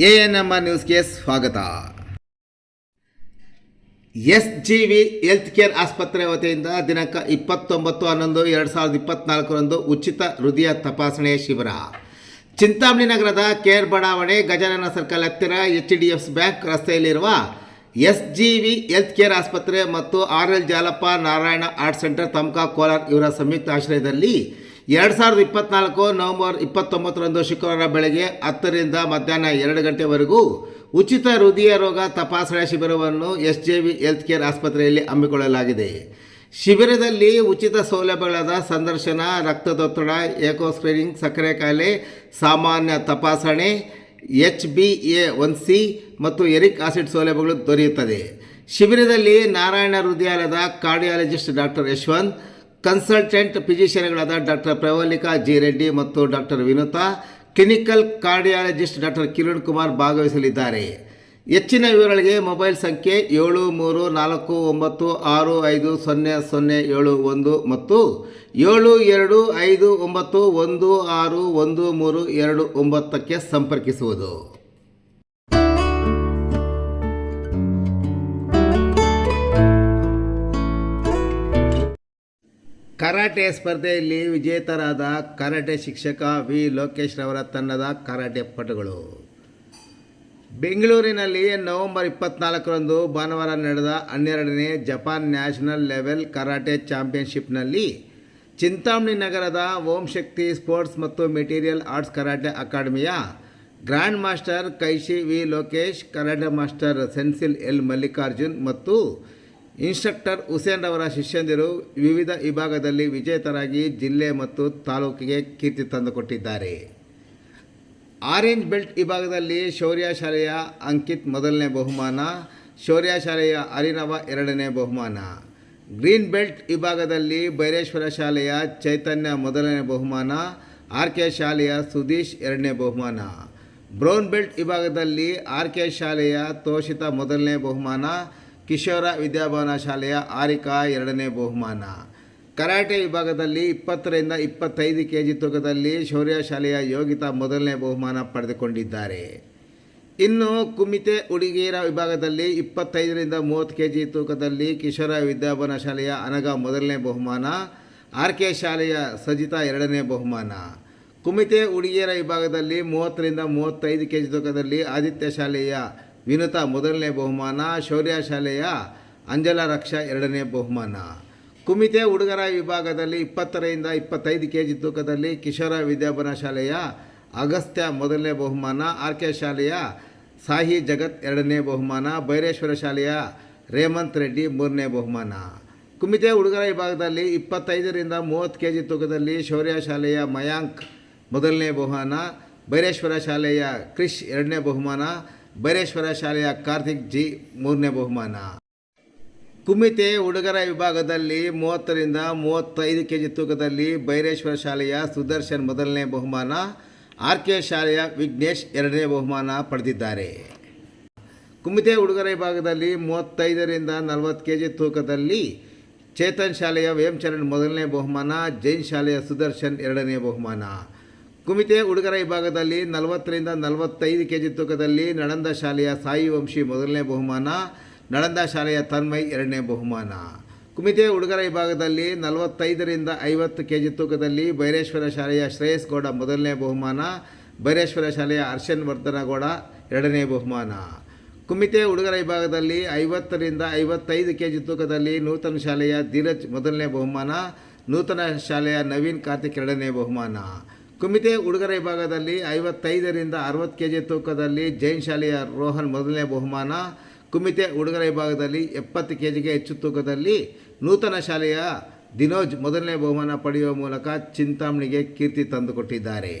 A N M R ನ್ಯೂಸ್ಗೆ ಸ್ವಾಗತ. S G V health care ಆಸ್ಪತ್ರೆ ವತಿಯಿಂದ ದಿನಾಂಕ ಇಪ್ಪತ್ತೊಂಬತ್ತು ಹನ್ನೊಂದು ಎರಡು ಸಾವಿರದ ಇಪ್ಪತ್ತ್ನಾಲ್ಕರಂದು ಉಚಿತ ಹೃದಯ ತಪಾಸಣೆ ಶಿಬಿರ. ಚಿಂತಾಮಣಿ ನಗರದ ಕೇರ್ ಬಡಾವಣೆ ಗಜಾನನ ಸರ್ಕಲ್ ಹತ್ತಿರ ಎಚ್ ಡಿ ಎಫ್ ಬ್ಯಾಂಕ್ ರಸ್ತೆಯಲ್ಲಿರುವ S G V health care ಆಸ್ಪತ್ರೆ ಮತ್ತು R L Jalappa Narayana art centre ತಮ್ಕಾ Kolar ಇವರ ಸಂಯುಕ್ತ ಆಶ್ರಯದಲ್ಲಿ ಎರಡು ಸಾವಿರದ ಇಪ್ಪತ್ನಾಲ್ಕು ನವೆಂಬರ್ ಇಪ್ಪತ್ತೊಂಬತ್ತರಂದು ಶುಕ್ರವಾರ ಬೆಳಗ್ಗೆ ಹತ್ತರಿಂದ ಮಧ್ಯಾಹ್ನ ಎರಡು ಗಂಟೆವರೆಗೂ ಉಚಿತ ಹೃದಯ ರೋಗ ತಪಾಸಣಾ ಶಿಬಿರವನ್ನು S J V health care ಆಸ್ಪತ್ರೆಯಲ್ಲಿ ಹಮ್ಮಿಕೊಳ್ಳಲಾಗಿದೆ. ಶಿಬಿರದಲ್ಲಿ ಉಚಿತ ಸೌಲಭ್ಯಗಳಾದ ಸಂದರ್ಶನ, ರಕ್ತದೊತ್ತಡ ಏಕೋ ಸ್ಕ್ರೀನಿಂಗ್, ಸಕ್ಕರೆ ಕಾಯಿಲೆ ಸಾಮಾನ್ಯ ತಪಾಸಣೆ, H B A one C ಮತ್ತು ಎರಿಕ್ ಆಸಿಡ್ ಸೌಲಭ್ಯಗಳು ದೊರೆಯುತ್ತದೆ. ಶಿಬಿರದಲ್ಲಿ ನಾರಾಯಣ ಹೃದಯಾಲಯದ ಕಾರ್ಡಿಯಾಲಜಿಸ್ಟ್ ಡಾಕ್ಟರ್ ಯಶವಂತ್ ಕನ್ಸಲ್ಟೆಂಟ್ ಫಿಸಿಷಿಯನ್ಗಳಾದ ಡಾಕ್ಟರ್ ಪ್ರವಲ್ಲಿಕಾ ಜಿ ರೆಡ್ಡಿ ಮತ್ತು doctor Vinutha, clinical cardiologist doctor Kiran Kumar ಭಾಗವಹಿಸಲಿದ್ದಾರೆ. ಹೆಚ್ಚಿನ ವಿವರಗಳಿಗೆ ಮೊಬೈಲ್ ಸಂಖ್ಯೆ ಏಳು ಮೂರು ನಾಲ್ಕು ಒಂಬತ್ತು ಆರು ಐದು ಸೊನ್ನೆ ಸೊನ್ನೆ ಏಳು ಒಂದು ಮತ್ತು ಏಳು ಎರಡು ಐದು ಒಂಬತ್ತು ಒಂದು ಆರು ಒಂದು ಮೂರು ಎರಡು ಒಂಬತ್ತಕ್ಕೆ ಸಂಪರ್ಕಿಸುವುದು. ಕರಾಟೆ ಸ್ಪರ್ಧೆಯಲ್ಲಿ ವಿಜೇತರಾದ ಕರಾಟೆ ಶಿಕ್ಷಕ ವಿ. ಲೋಕೇಶ್ ರವರ ತಂಡದ ಕರಾಟೆ ಪಟುಗಳು. ಬೆಂಗಳೂರಿನಲ್ಲಿ ನವೆಂಬರ್ ಇಪ್ಪತ್ನಾಲ್ಕರಂದು ಭಾನುವಾರ ನಡೆದ ಹನ್ನೆರಡನೇ ಜಪಾನ್ ನ್ಯಾಷನಲ್ ಲೆವೆಲ್ ಕರಾಟೆ ಚಾಂಪಿಯನ್ಶಿಪ್ನಲ್ಲಿ ಚಿಂತಾಮಣಿ ನಗರದ ಓಂ ಶಕ್ತಿ ಸ್ಪೋರ್ಟ್ಸ್ ಮತ್ತು ಮೆಟೀರಿಯಲ್ ಆರ್ಟ್ಸ್ ಕರಾಟೆ ಅಕಾಡೆಮಿಯ ಗ್ರ್ಯಾಂಡ್ ಮಾಸ್ಟರ್ ಕೈಶಿ ವಿ. ಲೋಕೇಶ್, ಕರಾಟೆ ಮಾಸ್ಟರ್ ಸೆನ್ಸಿಲ್ ಎಲ್. ಮಲ್ಲಿಕಾರ್ಜುನ್ ಮತ್ತು ಇನ್ಸ್ಟ್ರಕ್ಟರ್ ಹುಸೇನ್ ರವರ ಶಿಷ್ಯಂದಿರು ವಿವಿಧ ವಿಭಾಗದಲ್ಲಿ ವಿಜೇತರಾಗಿ ಜಿಲ್ಲೆ ಮತ್ತು ತಾಲೂಕಿಗೆ ಕೀರ್ತಿ ತಂದುಕೊಟ್ಟಿದ್ದಾರೆ. ಆರೆಂಜ್ ಬೆಲ್ಟ್ ವಿಭಾಗದಲ್ಲಿ ಶೌರ್ಯ ಶಾಲೆಯ ಅಂಕಿತ್ ಮೊದಲನೇ ಬಹುಮಾನ, ಶೌರ್ಯ ಶಾಲೆಯ ಅರಿನವ ಎರಡನೇ ಬಹುಮಾನ. ಗ್ರೀನ್ ಬೆಲ್ಟ್ ವಿಭಾಗದಲ್ಲಿ ಬೈರೇಶ್ವರ ಶಾಲೆಯ ಚೈತನ್ಯ ಮೊದಲನೇ ಬಹುಮಾನ, ಆರ್ ಕೆ ಶಾಲೆಯ ಸುದೀಶ್ ಎರಡನೇ ಬಹುಮಾನ. ಬ್ರೌನ್ ಬೆಲ್ಟ್ ವಿಭಾಗದಲ್ಲಿ ಆರ್ ಕೆ ಶಾಲೆಯ ತೋಷಿತ ಮೊದಲನೇ ಬಹುಮಾನ ಕಿಶೋರ ವಿದ್ಯಾಭವನ ಶಾಲೆಯ ಆರಿಕಾ ಎರಡನೇ ಬಹುಮಾನ. ಕರಾಟೆ ವಿಭಾಗದಲ್ಲಿ ಇಪ್ಪತ್ತರಿಂದ ಇಪ್ಪತ್ತೈದು ಕೆ ಜಿ ತೂಕದಲ್ಲಿ ಶೌರ್ಯ ಶಾಲೆಯ ಯೋಗಿತಾ ಮೊದಲನೇ ಬಹುಮಾನ ಪಡೆದುಕೊಂಡಿದ್ದಾರೆ. ಇನ್ನು ಕುಮಿತೆ ಹುಡುಗಿಯರ ವಿಭಾಗದಲ್ಲಿ ಇಪ್ಪತ್ತೈದರಿಂದ ಮೂವತ್ತು ಕೆ ಜಿ ತೂಕದಲ್ಲಿ ಕಿಶೋರ ವಿದ್ಯಾಭವನ ಶಾಲೆಯ ಅನಗ ಮೊದಲನೇ ಬಹುಮಾನ ಆರ್ ಕೆ ಶಾಲೆಯ ಸಜಿತಾ ಎರಡನೇ ಬಹುಮಾನ. ಕುಮಿತೆ ಹುಡುಗಿಯರ ವಿಭಾಗದಲ್ಲಿ ಮೂವತ್ತರಿಂದ ಮೂವತ್ತೈದು ಕೆ ಜಿ ತೂಕದಲ್ಲಿ ಆದಿತ್ಯ ಶಾಲೆಯ ವಿನುತಾ ಮೊದಲನೇ ಬಹುಮಾನ, ಶೌರ್ಯ ಶಾಲೆಯ ಅಂಜಲಾ ರಕ್ಷಾ ಎರಡನೇ ಬಹುಮಾನ. ಕುಮಿತೆ ಹುಡುಗರ ವಿಭಾಗದಲ್ಲಿ ಇಪ್ಪತ್ತರಿಂದ ಇಪ್ಪತ್ತೈದು ಕೆ ಜಿ ತೂಕದಲ್ಲಿ ಕಿಶೋರ ವಿದ್ಯಾಭನ ಶಾಲೆಯ ಅಗಸ್ತ್ಯ ಮೊದಲನೇ ಬಹುಮಾನ, ಆರ್ ಕೆ ಶಾಲೆಯ ಸಾಹಿ ಜಗತ್ ಎರಡನೇ ಬಹುಮಾನ, ಬೈರೇಶ್ವರ ಶಾಲೆಯ ರೇಮಂತ್ ರೆಡ್ಡಿ ಮೂರನೇ ಬಹುಮಾನ. ಕುಮಿತೆ ಹುಡುಗರ ವಿಭಾಗದಲ್ಲಿ ಇಪ್ಪತ್ತೈದರಿಂದ ಮೂವತ್ತು ಕೆ ಜಿ ತೂಕದಲ್ಲಿ ಶೌರ್ಯ ಶಾಲೆಯ ಮಯಾಂಕ್ ಮೊದಲನೇ ಬಹುಮಾನ, ಬೈರೇಶ್ವರ ಶಾಲೆಯ ಕ್ರಿಶ್ ಎರಡನೇ ಬಹುಮಾನ ಬೈರೇಶ್ವರ ಶಾಲೆಯ ಕಾರ್ತಿಕ್ ಜಿ, ಮೂರನೇ ಬಹುಮಾನ. ಕುಮಿತೆ ಹುಡುಗರ ವಿಭಾಗದಲ್ಲಿ ಮೂವತ್ತರಿಂದ ಮೂವತ್ತೈದು ಕೆ ಜಿ ತೂಕದಲ್ಲಿ ಬೈರೇಶ್ವರ ಶಾಲೆಯ ಸುದರ್ಶನ್ ಮೊದಲನೇ ಬಹುಮಾನ ಆರ್ ಕೆ ಶಾಲೆಯ ವಿಘ್ನೇಶ್ ಎರಡನೇ ಬಹುಮಾನ ಪಡೆದಿದ್ದಾರೆ. ಕುಮಿತೆ ಹುಡುಗರ ವಿಭಾಗದಲ್ಲಿ ಮೂವತ್ತೈದರಿಂದ ನಲವತ್ತು ಕೆ ಜಿ ತೂಕದಲ್ಲಿ ಚೇತನ್ ಶಾಲೆಯ ವೇಮಚರಣ್ ಮೊದಲನೇ ಬಹುಮಾನ, ಜೈನ್ ಶಾಲೆಯ ಸುದರ್ಶನ್ ಎರಡನೇ ಬಹುಮಾನ. ಕುಮಿತೆ ಹುಡುಗರ ವಿಭಾಗದಲ್ಲಿ ನಲವತ್ತರಿಂದ ನಲವತ್ತೈದು ಕೆ ಜಿ ತೂಕದಲ್ಲಿ ನಳಂದ ಶಾಲೆಯ ಸಾಯಿ ವಂಶಿ ಮೊದಲನೇ ಬಹುಮಾನ, ನಳಂದ ಶಾಲೆಯ ತನ್ಮಯ್ ಎರಡನೇ ಬಹುಮಾನ. ಕುಮಿತೆ ಹುಡುಗರ ವಿಭಾಗದಲ್ಲಿ ನಲವತ್ತೈದರಿಂದ ಐವತ್ತು ಕೆ ಜಿ ತೂಕದಲ್ಲಿ ಬೈರೇಶ್ವರ ಶಾಲೆಯ ಶ್ರೇಯಸ್ ಗೌಡ ಮೊದಲನೇ ಬಹುಮಾನ, ಬೈರೇಶ್ವರ ಶಾಲೆಯ ಅರ್ಶನ್ ವರ್ಧನಗೌಡ ಎರಡನೇ ಬಹುಮಾನ. ಕುಮಿತೆ ಹುಡುಗರ ವಿಭಾಗದಲ್ಲಿ ಐವತ್ತರಿಂದ ಐವತ್ತೈದು ಕೆ ಜಿ ತೂಕದಲ್ಲಿ ನೂತನ ಶಾಲೆಯ ಧೀರಜ್ ಮೊದಲನೇ ಬಹುಮಾನ, ನೂತನ ಶಾಲೆಯ ನವೀನ್ ಕಾರ್ತಿಕ್ ಎರಡನೇ ಬಹುಮಾನ. ಕುಮಿತೆ ಉಡುಗೊರೆ ವಿಭಾಗದಲ್ಲಿ ಐವತ್ತೈದರಿಂದ ಅರವತ್ತು ಕೆ ಜಿ ತೂಕದಲ್ಲಿ ಜೈನ್ ಶಾಲೆಯ ರೋಹನ್ ಮೊದಲನೇ ಬಹುಮಾನ ಕುಮಿತೆ ಉಡುಗೊರೆ ವಿಭಾಗದಲ್ಲಿ ಎಪ್ಪತ್ತು ಕೆ ಜಿಗೆ ಹೆಚ್ಚು ತೂಕದಲ್ಲಿ ನೂತನ ಶಾಲೆಯ ದಿನೋಜ್ ಮೊದಲನೇ ಬಹುಮಾನ ಪಡೆಯುವ ಮೂಲಕ ಚಿಂತಾಮಣಿಗೆ ಕೀರ್ತಿ ತಂದುಕೊಟ್ಟಿದ್ದಾರೆ!